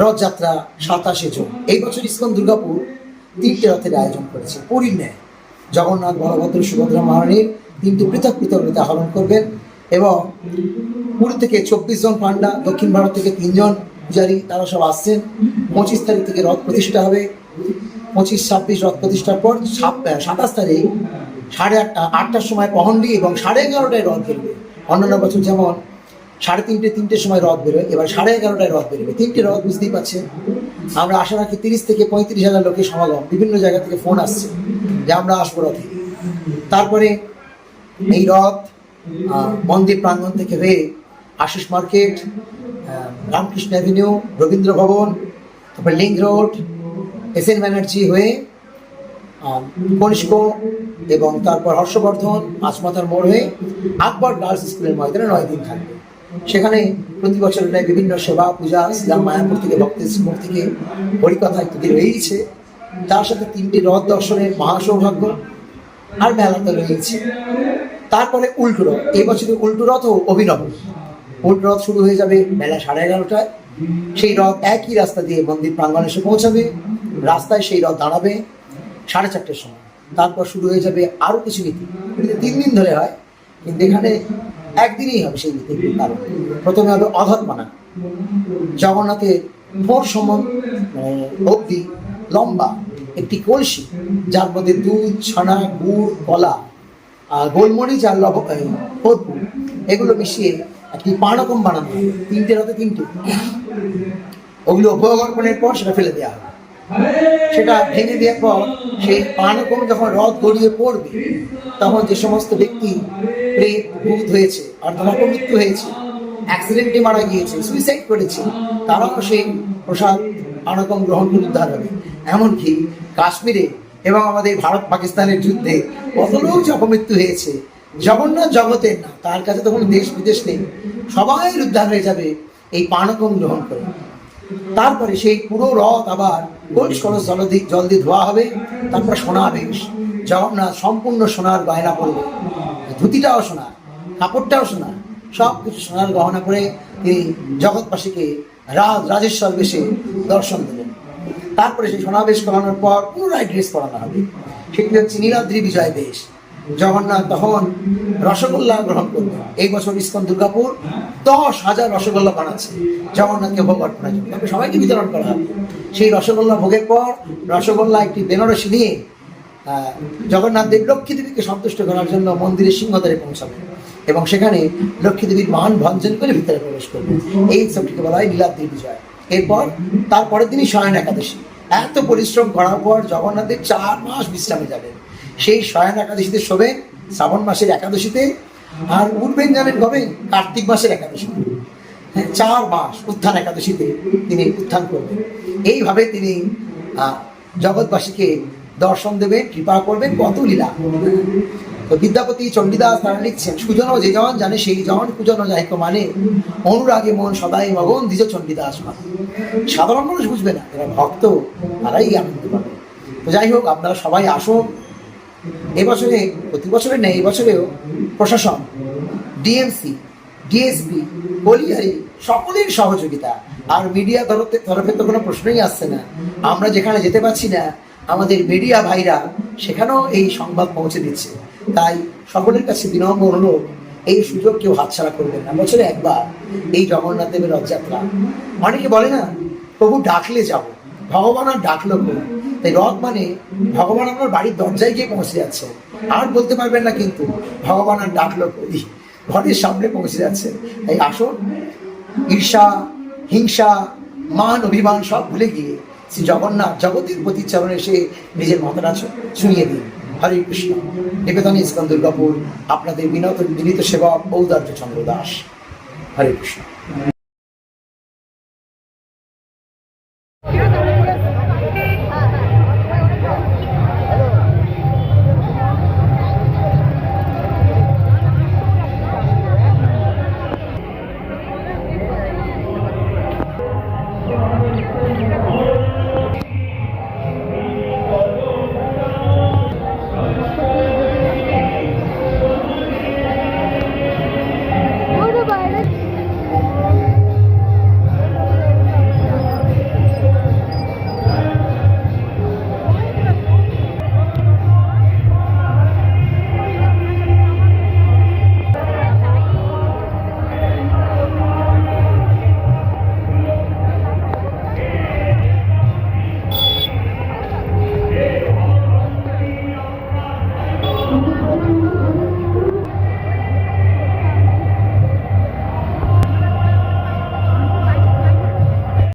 রথযাত্রা সাতাশে জুন। এই বছর ইস্কন দুর্গাপুর তিনটে রথের আয়োজন করেছে। পুরীর জগন্নাথ, বলভদ্র, সুভদ্রা মহারানীর তিনটি পৃথক পৃথক রথে আহরণ করবেন এবং পুরী থেকে চব্বিশ জন পান্ডা দক্ষিণ ভারত থেকে তিনজন পূজারী, তারা সব আসছেন। পঁচিশ তারিখ থেকে রথ প্রতিষ্ঠা হবে। পঁচিশ, ছাব্বিশ রথ প্রতিষ্ঠার পর সাতাশ তারিখ সাড়ে আটটা, আটটার সময় পহন্ডি এবং সাড়ে এগারোটায় রথ বেরোবে। অন্যান্য বছর যেমন সাড়ে তিনটে, তিনটের সময় রথ বেরোয়। এবার সাড়ে এগারোটায় রথ বেরোবে। তিনটে রথ, বুঝতেই পারছেন? আমরা আশা রাখি তিরিশ থেকে পঁয়ত্রিশ হাজার লোকের সমাগম, বিভিন্ন জায়গা থেকে ফোন আসছে যে আমরা আসব রথে। তারপরে এই রথ মন্দির প্রাঙ্গণ থেকে হয়ে আশিস মার্কেট রামকৃষ্ণ অ্যাভিনিউ, রবীন্দ্র ভবন, তারপর link road, S N Banerjee হয়ে কনিষ্ক এবং তারপর হর্ষবর্ধন মাছমাথার মোড় হয়ে আকবর গার্লস স্কুলের ময়দানে নয় দিন থাকবে। সেখানে প্রতি বছর প্রায় বিভিন্ন সেবা, পূজা, ইসলাম, মায়াপুর থেকে ভক্তের মুখ থেকে হরিকথা ইত্যাদি রয়েছে। তার সাথে তিনটি রথ দর্শনের মহাসৌভাগ্য আর মেলা তো রয়েছে। তারপরে উল্টো রথ। এবছরের উল্টো রথ ও অভিনব। উল্টো রথ শুরু হয়ে যাবে বেলা সাড়ে এগারোটায়। সেই রথ একই রাস্তা দিয়ে মন্দির প্রাঙ্গণে এসে পৌঁছাবে। রাস্তায় সেই রথ দাঁড়াবে সাড়ে চারটের সময়। তারপর শুরু হয়ে যাবে আরও কিছু নীতি। তিন দিন ধরে হয়। কিন্তু এখানে একদিনই হবে সেই নীতি কারণ প্রথমে হবে অধর্মনা জগন্নাথের ভোর সমান মানে অবধি লম্বা একটি কলসি, যার মধ্যে দুধ, ছানা, গুড়, কলা আর গোলমরিচ আর লব এগুলো মিশিয়ে একটি পানকম বানানো তিনটে রাতে তিনটে ওগুলো ভোগ অর্পণের পর সেটা ফেলে দেওয়া হবে সেটা ভেঙে দেওয়ার পর সেই পানকম যখন রথ গড়িয়ে পড়বে, তখন যে সমস্ত ব্যক্তি প্রেত, ভূত হয়েছে অর্থাৎ অপমৃত্যু হয়েছে অ্যাক্সিডেন্টে মারা গিয়েছে সুইসাইড করেছে, তারাও সেই প্রসাদ পানকম গ্রহণ করে উদ্ধার হবে। এমনকি কাশ্মীরে এবং আমাদের ভারত পাকিস্তানের যুদ্ধে কত লোক অপমৃত্যু হয়েছে জগন্নাথ জগতের না, তার কাছে তখন দেশ বিদেশ নেই, সবাই উদ্ধার হয়ে যাবে এই পানকম গ্রহণ করে। তারপরে সেই পুরো রথ আবার কলস জল দিয়ে জল দিয়ে ধোয়া হবে, তারপর সোনা বেশ। জগন্নাথ সম্পূর্ণ সোনার গয়না পরবে। ধুতিটাও সোনার কাপড়টাও সোনার সব কিছু সোনার গহনা করে তিনি জগৎবাসীকে রাজ, রাজেশ্বর বেশে দর্শন দেবেন তারপরে সেই সোনাবেশ করানোর পর পুনরায় ড্রেস পরানো হবে। সেটি হচ্ছে নীলাদ্রি বিজয় বেশ। জগন্নাথ তখন রসগোল্লা গ্রহণ করবে এই বছর ইস্কন দুর্গাপুর দশ হাজার রসগোল্লা বানাচ্ছে। জগন্নাথকে ভোগ অর্পণের জন্য। সবাইকে বিতরণ করা হবে সেই রসগোল্লা ভোগের পর রসগোল্লা একটি বেনারসি নিয়ে জগন্নাথ দেব লক্ষ্মী দেবীকে সন্তুষ্ট করার জন্য মন্দিরের সিংহদ্বারে পৌঁছাবে এবং সেখানে লক্ষ্মী দেবীর মান ভঞ্জন করে ভিতরে প্রবেশ করবে এই উৎসবটিকে বলা হয় নীলাদ্রি বিজয়। এরপর তারপরের দিনই শয়ন একাদশী। এত পরিশ্রম করার পর জগন্নাথের চার মাস বিশ্রামে যাবেন। সেই শয়ন একাদশীতে শোবেন শ্রাবণ মাসের একাদশীতে আর উঠবেন জানেন কবে কার্তিক মাসের একাদশীতে। হ্যাঁ, চার মাস উত্থান একাদশীতে তিনি উত্থান করবেন। এইভাবে তিনি জগৎবাসীকে দর্শন দেবেন কৃপা করবেন কত লীলা। তো বিদ্যাপতি চণ্ডীদাস তারা লিখছেন সুজন যে জন জানে সেই জন কুজন যাইক মানে অনুরাগে মন সদাই মগন দ্বিজ চণ্ডীদাস মানে। সাধারণ মানুষ বুঝবে না এরা ভক্ত তারাই আনন্দ পাবে। যাই হোক আপনারা সবাই আসুন এবছরে প্রতি বছরে নেই এবছরেও প্রশাসন, ডিএমসি, ডিএসপি কলিয়ারি সকলের সহযোগিতা। আর মিডিয়া তরফে তরফে তো কোনো প্রশ্নই আসছে না। আমরা যেখানে যেতে পারছি না, আমাদের মিডিয়া ভাইরা সেখানেও এই সংবাদ পৌঁছে দিচ্ছে। তাই সকলের কাছে বিনম্র অনুরোধ, এই সুযোগ কেউ হাতছাড়া করবেন না। বছরে একবার এই জগন্নাথ দেবের রথযাত্রা। অনেকে বলে না, প্রভু ডাকলে যাব। ভগবান আর ডাকলো তাই রথ মানে ভগবান আপনার বাড়ির দরজায় গিয়ে পৌঁছে যাচ্ছে। আর বলতে পারবেন না কিন্তু, ভগবান আর ডাকলো কই ঘরের সামনে পৌঁছে যাচ্ছে। তাই আসুন, ঈর্ষা, হিংসা, মান, অভিমান সব ভুলে গিয়ে শ্রী জগন্নাথ জগতের প্রতি চরণে এসে নিজের মাথাটা ছু- ছুঁয়ে দিন। হরে কৃষ্ণ। নিবেদন ইস্কন দুর্গাপুর, আপনাদের বিনত, বিনীত সেবক ঔদার্য চন্দ্র দাস। হরে কৃষ্ণ।